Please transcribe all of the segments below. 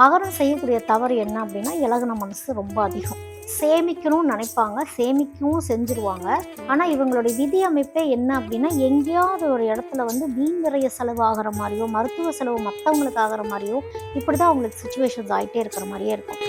மகரம் செய்யக்கூடிய தவறு என்ன அப்படின்னா இலகுன மனசு ரொம்ப அதிகம். சேமிக்கணும்னு நினைப்பாங்க சேமிக்கவும் செஞ்சுருவாங்க. ஆனால் இவங்களுடைய விதி அமைப்பே என்ன அப்படின்னா எங்கேயாவது ஒரு இடத்துல வந்து வீண் விரைய செலவு ஆகிற மாதிரியோ மருத்துவ செலவு மற்றவங்களுக்கு ஆகிற மாதிரியோ இப்படி தான் அவங்களுக்கு சுச்சுவேஷன்ஸ் ஆகிட்டே இருக்கிற மாதிரியே இருக்கும்.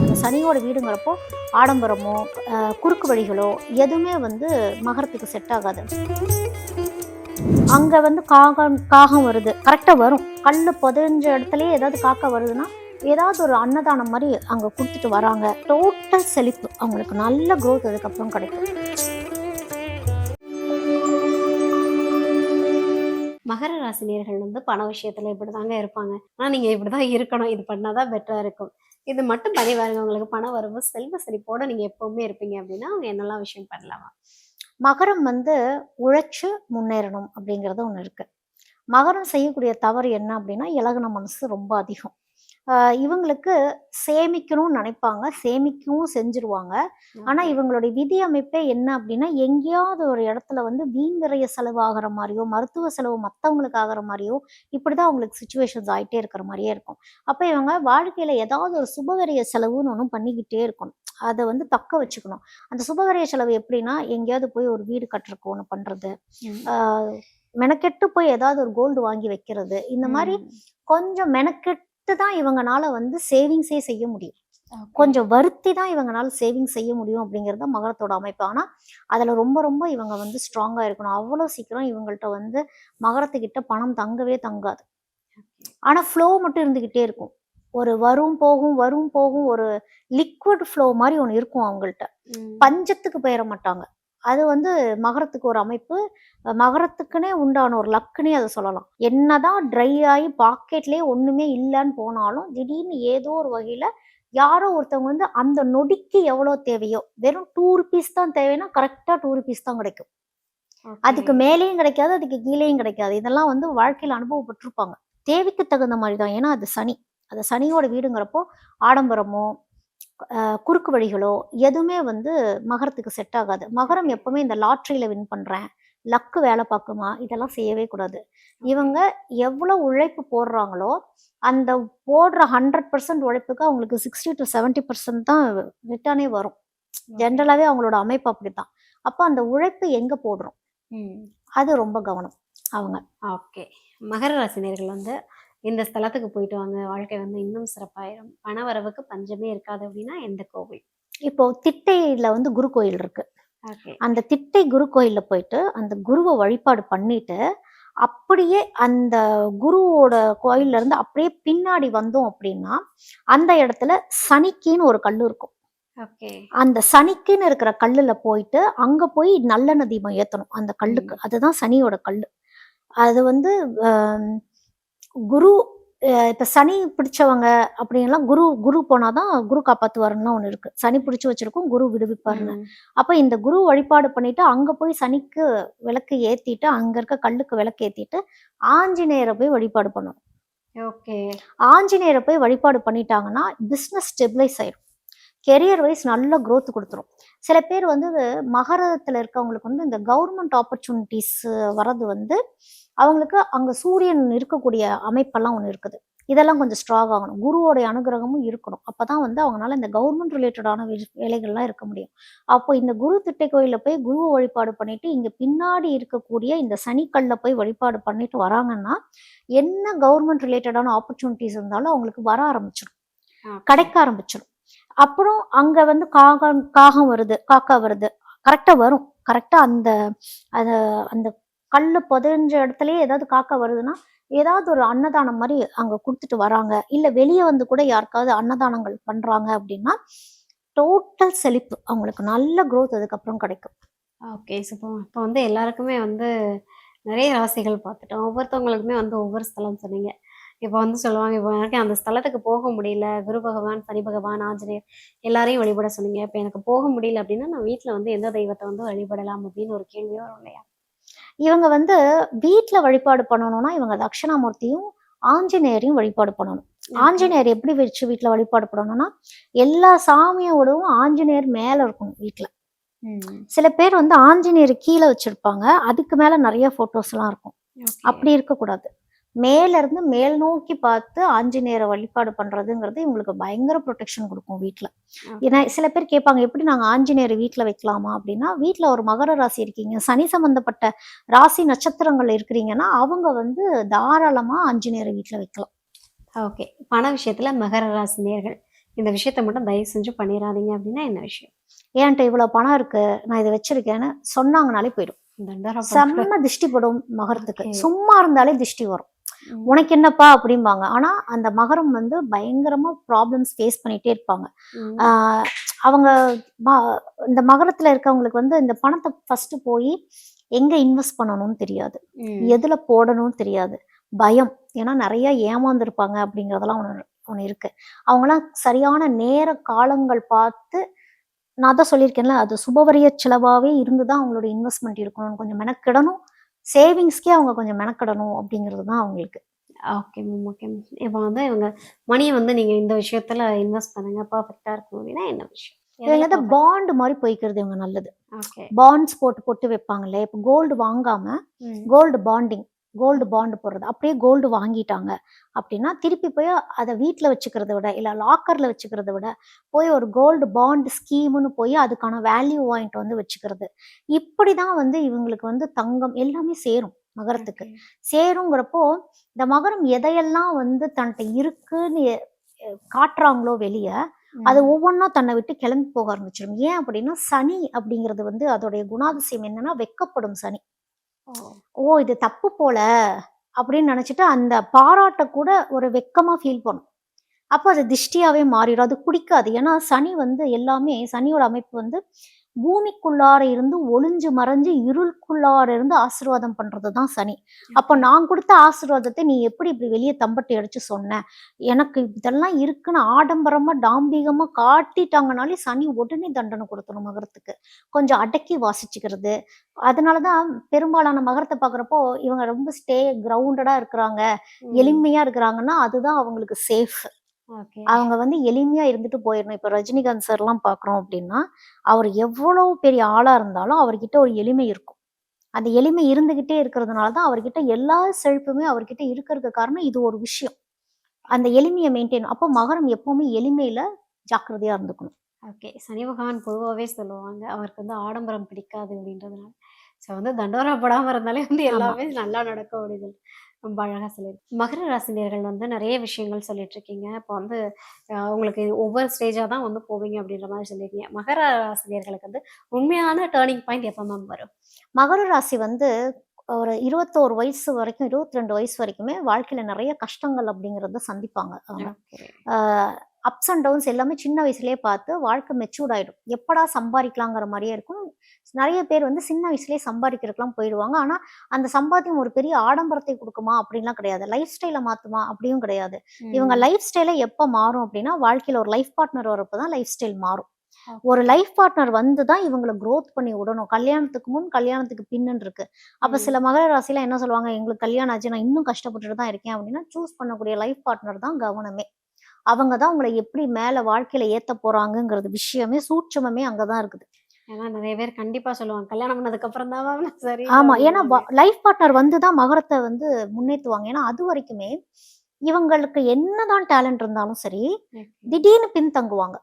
இந்த சனியோட வீடுங்கிறப்போ ஆடம்பரமோ குறுக்கு வழிகளோ எதுவுமே வந்து மகரத்துக்கு செட் ஆகாது. அங்கே வந்து காகம் காகம் வருது. கரெக்டாக வரும். கல் புதஞ்ச இடத்துலயே ஏதாவது காக்கா வருதுன்னா ஏதாவது ஒரு அன்னதானம் மாதிரி அங்கே கொடுத்துட்டு வராங்க. டோட்டல் செழிப்பு. அவங்களுக்கு நல்ல க்ரோத் அதுக்கப்புறம் கிடைக்கும். மகர ராசினியர்கள் வந்து பண விஷயத்துல இப்படிதாங்க இருப்பாங்க. ஆனால் நீங்கள் இப்படி இப்படிதான் இருக்கணும். இது பண்ணாதான் பெட்டராக இருக்கும். இது மட்டும் பண்ணி பாருங்க. உங்களுக்கு பண வரவு செல்வ செழிப்போட நீங்கள் எப்போவுமே இருப்பீங்க அப்படின்னா அவங்க என்னெல்லாம் விஷயம் பண்ணலாமா? மகரம் வந்து உழைச்சு முன்னேறணும் அப்படிங்கிறது ஒன்று இருக்கு. மகரம் செய்யக்கூடிய தவறு என்ன அப்படின்னா இலகுன மனசு ரொம்ப அதிகம். இவங்களுக்கு சேமிக்கணும்னு நினைப்பாங்க சேமிக்கவும் செஞ்சுருவாங்க. ஆனா இவங்களுடைய விதி அமைப்பே என்ன அப்படின்னா எங்கேயாவது ஒரு இடத்துல வந்து வீண் விரைய செலவு ஆகிற மாதிரியோ மருத்துவ செலவு மற்றவங்களுக்கு ஆகிற மாதிரியோ இப்படிதான் அவங்களுக்கு சுச்சுவேஷன்ஸ் ஆயிட்டே இருக்கிற மாதிரியே இருக்கும். அப்ப இவங்க வாழ்க்கையில ஏதாவது ஒரு சுபகரிய செலவுன்னு ஒன்றும் பண்ணிக்கிட்டே இருக்கணும். அதை வந்து தக்க வச்சுக்கணும். அந்த சுபகரிய செலவு எப்படின்னா எங்கேயாவது போய் ஒரு வீடு கட்டுறக்கு ஒன்று. ஆஹ் மெனக்கெட்டு போய் ஏதாவது ஒரு கோல்டு வாங்கி வைக்கிறது. இந்த மாதிரி. கொஞ்சம் மெனக்கெட்டு தான் இவங்கனால வந்து சேவிங்ஸே செய்ய முடியும். கொஞ்சம் வருத்தி தான் இவங்கனால சேவிங் செய்ய முடியும் அப்படிங்கிறது மகரத்தோட அமைப்பு. ஆனால் அதில் ரொம்ப ரொம்ப இவங்க வந்து ஸ்ட்ராங்காக இருக்கணும். அவ்வளோ சீக்கிரம் இவங்கள்ட்ட வந்து மகரத்துக்கிட்ட பணம் தங்கவே தங்காது. ஆனால் ஃப்ளோ மட்டும் இருந்துக்கிட்டே இருக்கும். ஒரு வரும் போகும் வரும் போகும் ஒரு லிக்விட் ஃப்ளோ மாதிரி ஒன்று இருக்கும் அவங்கள்ட்ட. பஞ்சத்துக்கு பெயர மாட்டாங்க. அது வந்து மகரத்துக்கு ஒரு அமைப்பு மகரத்துக்குனே உண்டான ஒரு லக்குனே அதை சொல்லலாம். என்னதான் ட்ரை ஆகி பாக்கெட்லேயே ஒன்றுமே இல்லைன்னு போனாலும் திடீர்னு ஏதோ ஒரு வகையில் யாரோ ஒருத்தவங்க வந்து அந்த நொடிக்கு எவ்வளோ தேவையோ வெறும் டூ ருபீஸ் தான் தேவைன்னா கரெக்டாக டூ ருபீஸ் தான் கிடைக்கும். அதுக்கு மேலேயும் கிடைக்காது அதுக்கு கீழேயும் கிடைக்காது. இதெல்லாம் வந்து வாழ்க்கையில் அனுபவப்பட்டிருப்பாங்க. தேவைக்கு தகுந்த மாதிரி தான். ஏன்னா அது சனி. அது சனியோட வீடுங்கிறப்போ ஆடம்பரமோ குறுக்கு வழிகளோ எதுவுமே வந்து மகரத்துக்கு செட் ஆகாது. மகரம் எப்பவுமே இந்த லாட்ரியில வின் பண்றேன் லக்கு வேலை பார்க்குமா இதெல்லாம் செய்யவே கூடாது. இவங்க எவ்வளோ உழைப்பு போடுறாங்களோ அந்த போடுற ஹண்ட்ரட் பர்சன்ட் உழைப்புக்கு அவங்களுக்கு சிக்ஸ்டி டு செவன்ட்டி பர்சன்ட் தான் ரிட்டர்னே வரும். ஜென்ரலாகவே அவங்களோட அமைப்பு அப்படித்தான். அப்போ அந்த உழைப்பு எங்கே போடுறோம். அது ரொம்ப கவனம். அவங்க. ஓகே. மகர ராசினியர்கள் வந்து இந்த ஸ்தலத்துக்கு போயிட்டு வாங்க வாழ்க்கை வந்து இன்னும் சிறப்பாயிரும். பண வரவுக்கு பஞ்சமே இருக்காது அப்படின்னா எந்த கோவில்? இப்போ திட்டையில வந்து குரு கோயில் இருக்கு. அந்த திட்டை குரு கோயில்ல போயிட்டு அந்த குருவை வழிபாடு பண்ணிட்டு அப்படியே அந்த குருவோட கோயில்ல இருந்து அப்படியே பின்னாடி வந்தோம் அப்படின்னா அந்த இடத்துல சனிக்கின்னு ஒரு கல் இருக்கும். அந்த சனிக்குன்னு இருக்கிற கல்லுல போயிட்டு அங்க போய் நல்லெண்ணெய் தீபம் ஏத்தணும் அந்த கல்லுக்கு. அதுதான் சனியோட கல்லு. அது வந்து குரு இப்ப சனி பிடிச்சவங்க அப்படின்லாம் குரு குரு போனாதான் குரு காப்பாத்துவாருன்னு ஒண்ணு இருக்கு. சனி பிடிச்சு வச்சிருக்கும் குரு விடுவிப்பாருன்னு. அப்ப இந்த குரு வழிபாடு பண்ணிட்டு அங்க போய் சனிக்கு விளக்கு ஏத்திட்டு அங்க இருக்க கல்லுக்கு விளக்கு ஏத்திட்டு ஆஞ்சநேயரை போய் வழிபாடு பண்ணணும். ஓகே. ஆஞ்சநேயரை போய் வழிபாடு பண்ணிட்டாங்கன்னா பிஸ்னஸ் ஸ்டெபிளைஸ் ஆயிடும் கெரியர் வைஸ் நல்ல growth கொடுத்துரும். சில பேர் வந்து மகரத்தில் இருக்கவங்களுக்கு வந்து இந்த கவர்மெண்ட் ஆப்பர்ச்சுனிட்டிஸ் வர்றது வந்து அவங்களுக்கு அங்கே சூரியன் இருக்கக்கூடிய அமைப்பெல்லாம் ஒன்று இருக்குது. இதெல்லாம் கொஞ்சம் ஸ்ட்ராங் ஆகணும். குருவோடைய அனுகிரகமும் இருக்கணும். அப்பதான் வந்து அவங்களால இந்த கவர்மெண்ட் ரிலேட்டடான வேலைகள்லாம் இருக்க முடியும். அப்போ இந்த குரு திட்டை கோயிலில் போய் குருவை வழிபாடு பண்ணிட்டு இங்க பின்னாடி இருக்கக்கூடிய இந்த சனிக்கல்ல போய் வழிபாடு பண்ணிட்டு வராங்கன்னா என்ன கவர்மெண்ட் ரிலேட்டடான ஆப்பர்ச்சுனிட்டிஸ் இருந்தாலும் அவங்களுக்கு வர ஆரம்பிச்சிடும். கிடைக்க ஆரம்பிச்சிடும் அப்புறம் அங்க வந்து காகம் காகம் வருது காக்கா வருது. கரெக்டா வரும். கரெக்டா அந்த அது அந்த கல் புதஞ்ச இடத்துலயே ஏதாவது காக்கா வருதுன்னா ஏதாவது ஒரு அன்னதானம் மாதிரி அங்க கொடுத்துட்டு வராங்க. இல்ல வெளியே வந்து கூட யாருக்காவது அன்னதானங்கள் பண்றாங்க அப்படின்னா டோட்டல் செழிப்பு. அவங்களுக்கு நல்ல குரோத் அதுக்கப்புறம் கிடைக்கும். ஓகே சூப்பர் இப்போ வந்து எல்லாருக்குமே வந்து நிறைய ராசிகள் பார்த்துட்டோம். ஒவ்வொருத்தவங்களுக்குமே வந்து ஒவ்வொரு ஸ்தலம் சொன்னீங்க. இப்போ வந்து சொல்லுவாங்க இப்போ எனக்கு அந்த ஸ்தலத்துக்கு போக முடியல. குரு பகவான் சனி பகவான் ஆஞ்சநேயர் எல்லாரையும் வழிபட சொன்னீங்க. இப்போ எனக்கு போக முடியல அப்படின்னா நான் வீட்டில் வந்து எந்த தெய்வத்தை வந்து வழிபடலாம்? அப்படின்னு ஒரு கேள்வியும் வரும் இல்லையா? இவங்க வந்து வீட்ல வழிபாடு பண்ணணும்னா இவங்க தட்சிணாமூர்த்தியும் ஆஞ்சநேயரையும் வழிபாடு பண்ணணும். ஆஞ்சநேயர் எப்படி வச்சு வீட்ல வழிபாடு பண்ணணும்னா எல்லா சாமியோடவும் ஆஞ்சநேயர் மேல இருக்கணும் வீட்ல. ம். சில பேர் வந்து ஆஞ்சநேயர் கீழே வச்சிருப்பாங்க அதுக்கு மேல நிறைய போட்டோஸ் எல்லாம் இருக்கும். அப்படி இருக்கக்கூடாது. மேல இருந்து மேல் நோக்கி பார்த்து ஆஞ்சநேயரை வழிபாடு பண்றதுங்கிறது இவங்களுக்கு பயங்கர ப்ரொடெக்ஷன் கொடுக்கும் வீட்ல. ஏன்னா சில பேர் கேட்பாங்க எப்படி நாங்க ஆஞ்சநேயரை வீட்ல வைக்கலாமா? அப்படின்னா வீட்ல ஒரு மகர ராசி இருக்கீங்க. சனி சம்பந்தப்பட்ட ராசி நட்சத்திரங்கள் இருக்கிறீங்கன்னா அவங்க வந்து தாராளமா ஆஞ்சநேயரை வீட்ல வைக்கலாம். ஓகே. பண விஷயத்துல மகர ராசி நேர்கள் இந்த விஷயத்த மட்டும் தயவு செஞ்சு பண்ணிடாதீங்க அப்படின்னா என்ன விஷயம்? ஏன்ட்ட இவ்வளவு பணம் இருக்கு நான் இதை வச்சிருக்கேன்னு சொன்னாங்கனாலே போயிடும். செம்ம திஷ்டி படும் மகரத்துக்கு. சும்மா இருந்தாலே திஷ்டி வரும். உனக்கு என்னப்பா அப்படிம்பாங்க. ஆனா அந்த மகரம் வந்து பயங்கரமா ப்ராப்ளம்ஸ் ஃபேஸ் பண்ணிட்டே இருப்பாங்க. அவங்க இந்த மகரத்துல இருக்கவங்களுக்கு வந்து இந்த பணத்தை ஃபர்ஸ்ட் போய் எங்க இன்வெஸ்ட் பண்ணணும்னு தெரியாது. எதுல போடணும்னு தெரியாது. பயம். ஏன்னா நிறைய ஏமாந்துருப்பாங்க அப்படிங்கறதெல்லாம் ஒண்ணு ஒண்ணு இருக்கு. அவங்களாம் சரியான நேர காலங்கள் பார்த்து நான் தான் சொல்லியிருக்கேன்ல அது சுபவரிய செலவாவே இருந்துதான் அவங்களோட இன்வெஸ்ட்மெண்ட் இருக்கணும். கொஞ்சம் மெனக்கிடணும். சேவிங்ஸ்க்கே அவங்க கொஞ்சம் மெனக்கிடணும் அப்படிங்கிறது தான் அவங்களுக்கு. ஓகே மேம் ஓகே மேம் இப்போ வந்து இவங்க மணியை வந்து நீங்க இந்த விஷயத்துல இன்வெஸ்ட் பண்ணுங்க. பர்ஃபெக்டா இருக்கும் அப்படின்னா என்ன விஷயம்? இவங்க பாண்ட் மாதிரி போய்க்கிறது இவங்க நல்லது. ஓகே பாண்ட்ஸ் போட்டு போட்டு வைப்பாங்கல்ல. இப்போ கோல்டு வாங்காம கோல்டு பாண்டிங் கோல்டு பாண்ட் போடுறது. அப்படியே கோல்டு வாங்கிட்டாங்க. அப்படின்னா திருப்பி போய் அதை வீட்டில் வச்சுக்கிறத விட இல்லை லாக்கரில் வச்சுக்கிறத விட போய் ஒரு கோல்டு பாண்ட் ஸ்கீம்னு போய் அதுக்கான வேல்யூ வாங்கிட்டு வந்து வச்சுக்கிறது. இப்படி தான் வந்து இவங்களுக்கு வந்து தங்கம் எல்லாமே சேரும் மகரத்துக்கு. சேருங்கிறப்போ இந்த மகரம் எதையெல்லாம் வந்து தன்கிட்ட இருக்குன்னு காட்டுறாங்களோ வெளியே அது ஒவ்வொன்றா தன்னை விட்டு கிளம்பி போக ஆரம்பிச்சிடும் ஏன் அப்படின்னா சனி அப்படிங்கிறது வந்து அதோடைய குணாதிசயம் என்னன்னா வெக்கப்படும் சனி. ஓ இது தப்பு போல அப்படின்னு நினச்சிட்டு அந்த பாராட்ட கூட ஒரு வெக்கமாக ஃபீல் பண்ணும். அப்போ அது திஷ்டியாவே மாறிடும். அது பிடிக்காது ஏன்னா சனி வந்து எல்லாமே சனியோட அமைப்பு வந்து பூமிக்குள்ளார இருந்து ஒளிஞ்சு மறைஞ்சு இருளுக்குள்ளார இருந்து ஆசீர்வாதம் பண்றது தான் சனி. அப்போ நான் கொடுத்த ஆசீர்வாதத்தை நீ எப்படி இப்படி வெளியே தம்பட்டி அடிச்சு சொன்ன? எனக்கு இதெல்லாம் இருக்குன்னு ஆடம்பரமா டாம்பிகமா காட்டிட்டாங்கனாலே சனி உடனே தண்டனை கொடுத்தணும் மகரத்துக்கு. கொஞ்சம் அடக்கி வாசிச்சுக்கிறது. அதனாலதான் பெரும்பாலான மகரத்தை பாக்குறப்போ இவங்க ரொம்ப ஸ்டே கிரவுண்டடா இருக்கிறாங்க. எளிமையா இருக்கிறாங்கன்னா அதுதான் அவங்களுக்கு சேஃப் அவங்க வந்து எளிமையா இருந்துட்டு போயிடணும் இப்ப ரஜினிகாந்த் சார் எல்லாம் பாக்குறோம் அப்படின்னா அவர் எவ்வளவு பெரிய ஆளா இருந்தாலும் அவர்கிட்ட ஒரு எளிமை இருக்கும். அந்த எளிமை இருந்துகிட்டே இருக்கிறதுனால தான் அவர்கிட்ட எல்லா செழிப்புமே அவர்கிட்ட இருக்கிறதுக்கு காரணம் இது ஒரு விஷயம். அந்த எளிமையை மெயின்டைன் அப்போ மகரம் எப்பவுமே எளிமையில ஜாக்கிரதையா இருந்துக்கணும். ஓகே. சனி பகவான் பொதுவாகவே சொல்லுவாங்க அவருக்கு வந்து ஆடம்பரம் பிடிக்காது அப்படின்றதுனால. ஸோ வந்து தண்டோரா படாம இருந்தாலே வந்து. எல்லாமே நல்லா நடக்கும் அப்படின்னு ரொம்ப அழகா சொல்லியிருக்கு மகர ராசினியர்கள் வந்து நிறைய விஷயங்கள் சொல்லிட்டு இருக்கீங்க இப்போ வந்து உங்களுக்கு ஒவ்வொரு ஸ்டேஜாக தான் வந்து போவீங்க அப்படின்ற மாதிரி சொல்லியிருக்கீங்க. மகர ராசினியர்களுக்கு வந்து உண்மையான டேர்னிங் பாயிண்ட் எப்போ மேம் வரும்? மகர ராசி வந்து ஒரு இருபத்தோரு வயசு வரைக்கும் இருபத்தி ரெண்டு வயசு வரைக்குமே வாழ்க்கையில நிறைய கஷ்டங்கள் அப்படிங்கறத சந்திப்பாங்க. அப்ஸ் அண்ட் டவுன்ஸ் எல்லாமே சின்ன வயசுலயே பார்த்து வாழ்க்கை மெச்சூர்ட் ஆயிடும். எப்படா சம்பாதிக்கலாங்கிற மாதிரியே இருக்கும். நிறைய பேர் வந்து சின்ன வயசுலயே சம்பாதிக்கிறதுக்கெல்லாம் போயிடுவாங்க. ஆனா அந்த சம்பாத்தியம் ஒரு பெரிய ஆடம்பரத்தை கொடுக்குமா அப்படின்லாம் கிடையாது. லைஃப் ஸ்டைலை மாத்துமா அப்படியும் கிடையாது. இவங்க லைஃப் ஸ்டைலை எப்போ மாறும் அப்படின்னா வாழ்க்கையில ஒரு லைஃப் பார்ட்னர் வரப்போ தான் லைஃப் ஸ்டைல் மாறும் ஒரு லைஃப் பார்ட்னர் வந்து தான் இவங்களை growth பண்ணி விடணும். கல்யாணத்துக்கு முன் கல்யாணத்துக்கு பின்னு இருக்கு. அப்ப. சில மகர ராசியில என்ன சொல்லுவாங்க? எங்களுக்கு கல்யாணம் ஆச்சு நான் இன்னும் கஷ்டப்பட்டுட்டு தான் இருக்கேன் அப்படின்னா சூஸ் பண்ணக்கூடிய லைஃப் பார்ட்னர் தான் கவனமே. அவங்க தான் உங்களை எப்படி மேல வாழ்க்கையில ஏத்த போறாங்கங்கிறது விஷயமே சூட்சமமே அங்கதான் இருக்குது. ஏன்னா நிறைய பேர் கண்டிப்பா சொல்லுவாங்க கல்யாணம் பண்ணதுக்கு அப்புறம் தான் சரி ஆமா ஏன்னா லைஃப் பார்ட்னர் வந்து தான் மகரத்தை வந்து முன்னேத்துவாங்க. ஏன்னா அது வரைக்குமே இவங்களுக்கு என்னதான் டேலண்ட் இருந்தாலும் சரி திடீர்னு பின்தங்குவாங்க.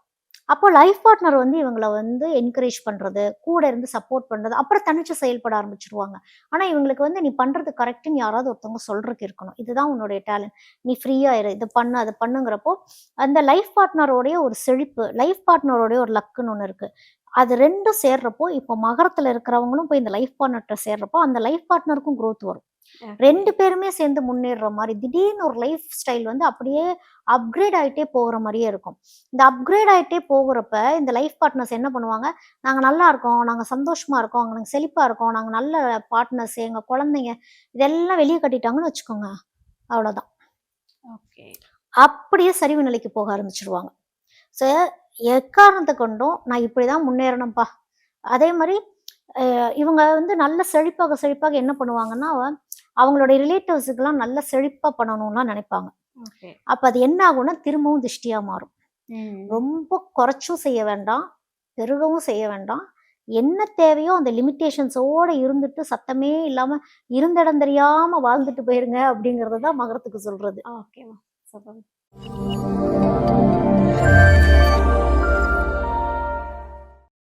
அப்போ லைஃப் பார்ட்னர் வந்து இவங்களை வந்து என்கரேஜ் பண்ணுறது கூட இருந்து சப்போர்ட் பண்ணுறது அப்புறம் தனிச்சு செயல்பட ஆரம்பிச்சிருவாங்க. ஆனால் இவங்களுக்கு வந்து நீ பண்ணுறது கரெக்டுன்னு யாராவது ஒருத்தவங்க சொல்கிறதுக்கு இருக்கணும். இதுதான் உன்னுடைய டேலண்ட் நீ ஃப்ரீயாக இரு. இது பண்ணு அது பண்ணுங்கிறப்போ அந்த லைஃப் பார்ட்னரோடைய ஒரு செழிப்பு லைஃப் பார்ட்னரோடைய ஒரு லக்குன்னு ஒன்று இருக்குது அது ரெண்டும் சேர்றப்போ இப்போ மகரத்தில் இருக்கிறவங்களும் போய் இந்த லைஃப் பார்ட்னர்கிட்ட சேர்றப்போ அந்த லைஃப் பார்ட்னருக்கும் க்ரோத் வரும். ரெண்டு பேருமே சேர்ந்து முன்னேறுற மாதிரி திடீர்னு ஒரு லைஃப் ஸ்டைல் வந்து அப்படியே அப்கிரேட் ஆயிட்டே போகிற மாதிரியே இருக்கும். இந்த அப்கிரேட் ஆயிட்டே போகிறப்ப இந்த லைஃப் பார்ட்னர்ஸ் என்ன பண்ணுவாங்க? நாங்க நல்லா இருக்கோம் நாங்க சந்தோஷமா இருக்கோம் நாங்க செழிப்பா இருக்கோம் நாங்க நல்ல பார்ட்னர்ஸ் எங்க குழந்தைங்க இதெல்லாம் வெளியே கட்டிட்டாங்கன்னு வச்சுக்கோங்க. அவ்வளவுதான். ஓகே. அப்படியே சரிவு நிலைக்கு போக ஆரம்பிச்சிருவாங்க. ஸோ எக்காரணத்தை கொண்டும் நான் இப்படிதான் முன்னேறணும்ப்பா அதே மாதிரி இவங்க வந்து நல்ல செழிப்பாக செழிப்பாக என்ன பண்ணுவாங்கன்னா அவங்களுடைய ரிலேட்டிவ்ஸுக்கெல்லாம் நல்ல செழிப்பா பண்ணணும்லாம் நினைப்பாங்க. அப்ப அது என்ன ஆகும்னா திரும்பவும் திஷ்டியா மாறும். ரொம்ப குறைச்சும் செய்ய வேண்டாம். பெருகவும் செய்ய வேண்டாம். என்ன தேவையோ அந்த லிமிட்டேஷன்ஸோட இருந்துட்டு சத்தமே இல்லாம இருந்த இடம் தெரியாம வாழ்ந்துட்டு போயிருங்க அப்படிங்கறது தான் மகரத்துக்கு சொல்றது. ஓகேம்மா. சூப்பர்